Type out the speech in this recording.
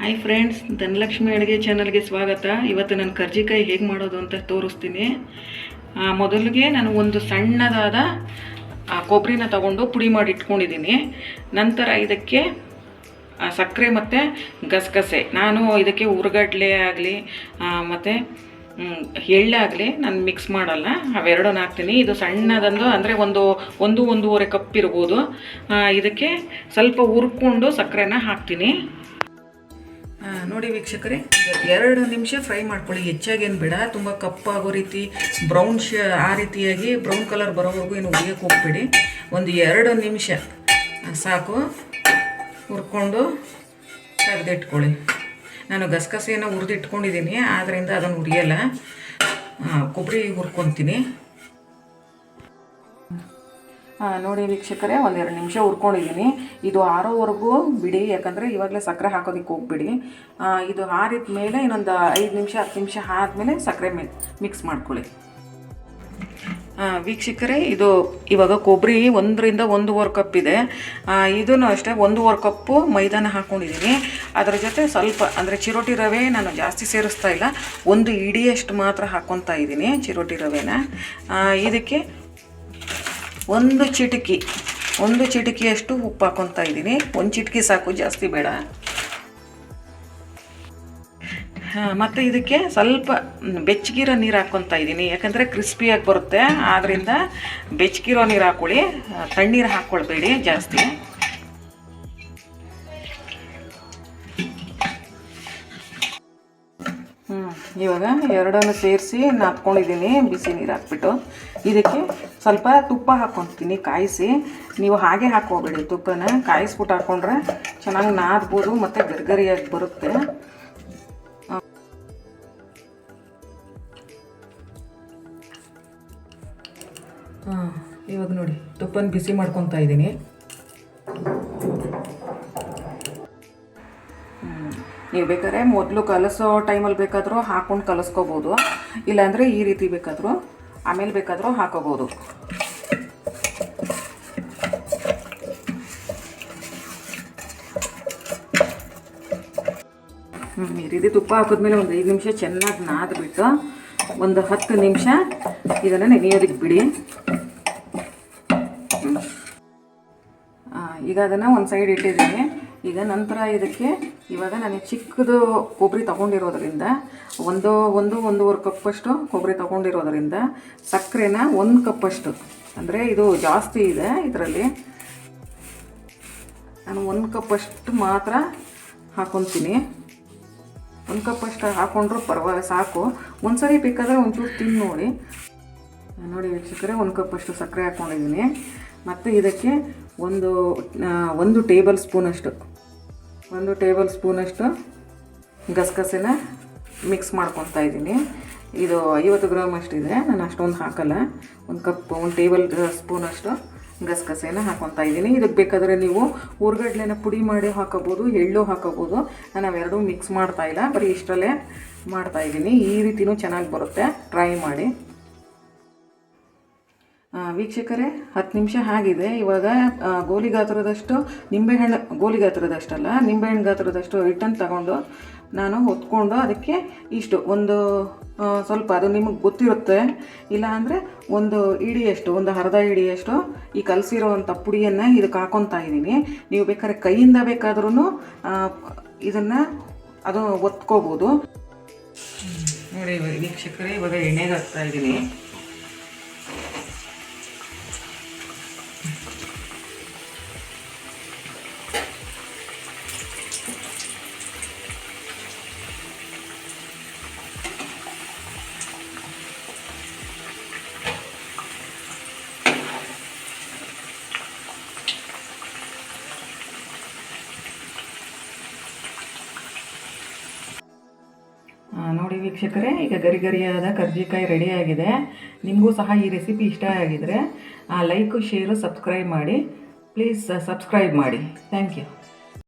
Hi friends Dhanalakshmi ಅಡುಗೆ ಚಾನಲ್ಗೆ ಸ್ವಾಗತ. ಇವತ್ತು ನಾನು ಕರ್ಜಿಕಾಯಿ ಹೇಗೆ ಮಾಡೋದು ಅಂತ ತೋರಿಸ್ತೀನಿ. ಮೊದಲಿಗೆ ನಾನು ಒಂದು ಸಣ್ಣದಾದ ಕೊಬ್ಬರಿನ ತಗೊಂಡು ಪುಡಿ ಮಾಡಿ ಇಟ್ಕೊಂಡಿದ್ದೀನಿ. ನಂತರ ಇದಕ್ಕೆ ಸಕ್ಕರೆ ಮತ್ತು ಗಸಗಸೆ. ನಾನು ಇದಕ್ಕೆ ಉರ್ಗಡ್ಲೆ ಆಗಲಿ ಮತ್ತು ಎಳ್ಳಾಗಲಿ ನಾನು ಮಿಕ್ಸ್ ಮಾಡಲ್ಲ. ಅವೆರಡನ್ನ ಹಾಕ್ತೀನಿ. ಇದು ಸಣ್ಣದೊಂದು ಅಂದರೆ ಒಂದು ಒಂದು, ಒಂದೂವರೆ ಕಪ್ ಇರ್ಬೋದು. ಇದಕ್ಕೆ ಸ್ವಲ್ಪ ಹುರ್ಕೊಂಡು ಸಕ್ಕರೆನ ಹಾಕ್ತೀನಿ. ನೋಡಿ ವೀಕ್ಷಕರೇ ಎರಡು ನಿಮಿಷ ಫ್ರೈ ಮಾಡ್ಕೊಳ್ಳಿ. ಹೆಚ್ಚಾಗೇನು ಬೇಡ. ತುಂಬ ಕಪ್ಪಾಗೋ ರೀತಿ ಬ್ರೌನ್ ಶ, ಆ ರೀತಿಯಾಗಿ ಬ್ರೌನ್ ಕಲರ್ ಬರೋವರೆಗೂ ಏನು ಉರಿಯೋಕೆ ಹೋಗ್ಬೇಡಿ. ಒಂದು ಎರಡು ನಿಮಿಷ. ಸಾಕು. ಹುರ್ಕೊಂಡು ತೆಗೆದಿಟ್ಕೊಳ್ಳಿ. ನಾನು ಗಸಗಸೆಯನ್ನು ಹುರಿದಿಟ್ಕೊಂಡಿದ್ದೀನಿ ಆದ್ದರಿಂದ ಅದನ್ನು ಹುರಿಯಲ್ಲ. ಕೊಬ್ಬರಿ ಹುರ್ಕೊತೀನಿ. ನೋಡಿ ವೀಕ್ಷಕರೇ, ಒಂದೆರಡು ನಿಮಿಷ ಹುರ್ಕೊಂಡಿದ್ದೀನಿ ಇದು ಆರೋವರೆಗೂ ಬಿಡಿ, ಯಾಕಂದರೆ ಇವಾಗಲೇ ಸಕ್ಕರೆ ಹಾಕೋದಕ್ಕೆ ಹೋಗ್ಬಿಡಿ. ಇದು ಆರಿದ ಮೇಲೆ ಇನ್ನೊಂದು ಐದು ನಿಮಿಷ, ಹತ್ತು ನಿಮಿಷ ಆದಮೇಲೆ ಸಕ್ಕರೆ ಮಿಕ್ಸ್ ಮಾಡ್ಕೊಳ್ಳಿ. ವೀಕ್ಷಕರೇ, ಇದು ಇವಾಗ ಕೊಬ್ಬರಿ ಒಂದರಿಂದ ಒಂದೂವರೆ ಕಪ್ ಇದೆ. ಇದೂ ಅಷ್ಟೇ ಒಂದೂವರೆ ಕಪ್ಪು ಮೈದಾನ ಹಾಕ್ಕೊಂಡಿದ್ದೀನಿ ಅದರ ಜೊತೆ ಸ್ವಲ್ಪ, ಅಂದರೆ ಚಿರೋಟಿ ರವೆ ನಾನು ಜಾಸ್ತಿ ಸೇರಿಸ್ತಾ ಇಲ್ಲ. ಒಂದು ಇಡಿಯಷ್ಟು ಮಾತ್ರ ಹಾಕ್ಕೊತಾ ಇದ್ದೀನಿ ಚಿರೋಟಿ ರವೆನ. ಇದಕ್ಕೆ ಒಂದು ಚಿಟಕಿ, ಒಂದು ಚಿಟಕಿಯಷ್ಟು ಉಪ್ಪು ಹಾಕ್ಕೊತಾ ಇದ್ದೀನಿ. ಒಂದು ಚಿಟಕಿ ಸಾಕು, ಜಾಸ್ತಿ ಬೇಡ. ಮತ್ತು ಇದಕ್ಕೆ ಸ್ವಲ್ಪ ಬೆಚ್ಚಗಿರೋ ನೀರು ಹಾಕ್ಕೊತಾ ಇದ್ದೀನಿ. ಯಾಕಂದರೆ ಕ್ರಿಸ್ಪಿಯಾಗಿ ಬರುತ್ತೆ. ಆದ್ದರಿಂದ ಬೆಚ್ಚಗಿರೋ ನೀರು ಹಾಕ್ಕೊಳ್ಳಿ ತಣ್ಣೀರು ಹಾಕ್ಕೊಳ್ಬೇಡಿ ಜಾಸ್ತಿ. ಇವಾಗ ಎರಡನ್ನು ಸೇರಿಸಿ ನಾದ್ಕೊಂಡಿದ್ದೀನಿ, ಬಿಸಿ ನೀರು ಹಾಕ್ಬಿಟ್ಟು. ಇದಕ್ಕೆ ಸ್ವಲ್ಪ ತುಪ್ಪ ಹಾಕ್ಕೊತೀನಿ ಕಾಯಿಸಿ. ನೀವು ಹಾಗೆ ಹಾಕೋಬೇಡಿ ತುಪ್ಪನ ಕಾಯಿಸ್ಬಿಟ್ಟು ಹಾಕ್ಕೊಂಡ್ರೆ ಚೆನ್ನಾಗಿ ನಾದ್ಬೋದು, ಮತ್ತು ಗರ್ಗರಿಯಾಗಿ ಬರುತ್ತೆ. ಇವಾಗ ನೋಡಿ, ತುಪ್ಪನ ಬಿಸಿ ಮಾಡ್ಕೊತಾ ಇದ್ದೀನಿ ನೀವು ಬೇಕಾದ್ರೆ ಮೊದಲು ಕಲಸೋ ಟೈಮಲ್ಲಿ ಬೇಕಾದರೂ ಹಾಕ್ಕೊಂಡು ಕಲಸ್ಕೋಬೋದು. ಇಲ್ಲಾಂದರೆ ಈ ರೀತಿ ಬೇಕಾದರೂ ಆಮೇಲೆ ಬೇಕಾದರೂ ಹಾಕೋಬೋದು. ಈ ರೀತಿ ತುಪ್ಪ ಹಾಕಿದ್ಮೇಲೆ ಒಂದು ಐದು ನಿಮಿಷ ಚೆನ್ನಾಗಿ ನಾದ್ಬಿಟ್ಟು ಒಂದು ಹತ್ತು ನಿಮಿಷ ಇದನ್ನು ನೆನೆಯೋದಕ್ಕೆ ಬಿಡಿ. ಈಗ ಅದನ್ನು ಒಂದು ಸೈಡ್ ಇಟ್ಟಿದ್ದೀನಿ. ಈಗ ನಂತರ ಇದಕ್ಕೆ ಇವಾಗ ನಾನು ಚಿಕ್ಕದು ಕೊಬ್ಬರಿ ತೊಗೊಂಡಿರೋದ್ರಿಂದ ಒಂದು ಒಂದು, ಒಂದೂವರೆ ಕಪ್ಪಷ್ಟು ಕೊಬ್ಬರಿ ತೊಗೊಂಡಿರೋದ್ರಿಂದ ಸಕ್ಕರೆನ ಒಂದು ಕಪ್ಪಷ್ಟು. ಅಂದರೆ ಇದು ಜಾಸ್ತಿ ಇದೆ ಇದರಲ್ಲಿ. ನಾನು ಒಂದು ಕಪ್ಪಷ್ಟು ಮಾತ್ರ ಹಾಕೊತೀನಿ. ಒಂದು ಕಪ್ಪಷ್ಟು ಹಾಕ್ಕೊಂಡ್ರು ಪರವಾಗಿ ಸಾಕು. ಒಂದ್ಸರಿ ಬೇಕಾದರೆ ಒಂಚೂರು ತಿಂದು ನೋಡಿ. ನೋಡಿ ವೀಕ್ಷಕರೇ, ಒಂದು ಕಪ್ಪಷ್ಟು ಸಕ್ಕರೆ ಹಾಕ್ಕೊಂಡಿದ್ದೀನಿ ಮತ್ತು ಇದಕ್ಕೆ ಒಂದು ಒಂದು ಟೇಬಲ್ ಸ್ಪೂನಷ್ಟು ಒಂದು ಟೇಬಲ್ ಸ್ಪೂನಷ್ಟು ಗಸಗಸೆನ ಮಿಕ್ಸ್ ಮಾಡ್ಕೊತಾ ಇದ್ದೀನಿ. ಇದು ಐವತ್ತು ಗ್ರಾಮ್ ಅಷ್ಟಿದೆ ನಾನು ಅಷ್ಟೊಂದು ಹಾಕಲ್ಲ. ಒಂದು ಕಪ್, ಒಂದು ಟೇಬಲ್ ಸ್ಪೂನಷ್ಟು ಗಸಗಸೆನ ಹಾಕ್ಕೊತಾ ಇದ್ದೀನಿ. ಇದಕ್ಕೆ ಬೇಕಾದರೆ ನೀವು ಹುರ್ಗಡ್ಲೆನ ಪುಡಿ ಮಾಡಿ ಹಾಕೋಬೋದು, ಎಳ್ಳು ಹಾಕೋಬೋದು. ನಾನು ಅವೆರಡೂ ಮಿಕ್ಸ್ ಮಾಡ್ತಾ ಇಲ್ಲ, ಬರೀ ಇಷ್ಟರಲ್ಲೇ ಮಾಡ್ತಾ ಇದ್ದೀನಿ. ಈ ರೀತಿಯೂ ಚೆನ್ನಾಗಿ ಬರುತ್ತೆ. ಟ್ರೈ ಮಾಡಿ. ವೀಕ್ಷಕರೇ, ಹತ್ತು ನಿಮಿಷ ಆಗಿದೆ. ಇವಾಗ ಗೋಲಿ ಗಾತ್ರದಷ್ಟು ನಿಂಬೆಹಣ್ಣು ಗೋಲಿ ಗಾತ್ರದಷ್ಟಲ್ಲ ನಿಂಬೆಹಣ್ಣು ಗಾತ್ರದಷ್ಟು ಹಿಟ್ಟನ್ನು ತಗೊಂಡು ನಾನು ಹೊತ್ಕೊಂಡು ಅದಕ್ಕೆ ಇಷ್ಟು, ಒಂದು ಸ್ವಲ್ಪ, ಅದು ನಿಮಗೆ ಗೊತ್ತಿರುತ್ತೆ. ಇಲ್ಲ ಅಂದರೆ ಒಂದು ಇಡಿಯಷ್ಟು, ಒಂದು ಅರ್ಧ ಇಡಿಯಷ್ಟು ಈ ಕಲಸಿರೋವಂಥ ಪುಡಿಯನ್ನು ಇದಕ್ಕೆ ಹಾಕೊತಾ ಇದ್ದೀನಿ. ನೀವು ಬೇಕಾದ್ರೆ ಕೈಯಿಂದ ಬೇಕಾದ್ರೂ ಇದನ್ನು ಅದು ಒತ್ಕೋಬೋದು. ನೋಡಿ ವೀಕ್ಷಕರೇ, ಇವಾಗ ಎಣ್ಣೆಗೆ ಹಾಕ್ತಾ ಇದ್ದೀನಿ. ನೋಡಿ ವೀಕ್ಷಕರೇ, ಈಗ ಗರಿ ಗರಿಯಾದ ಕರ್ಜಿಕಾಯಿ ರೆಡಿಯಾಗಿದೆ ನಿಮಗೂ ಸಹ ಈ ರೆಸಿಪಿ ಇಷ್ಟ ಆಗಿದರೆ ಲೈಕು ಶೇರು ಸಬ್ಸ್ಕ್ರೈಬ್ ಮಾಡಿ. ಪ್ಲೀಸ್ ಸಬ್ಸ್ಕ್ರೈಬ್ ಮಾಡಿ. Thank you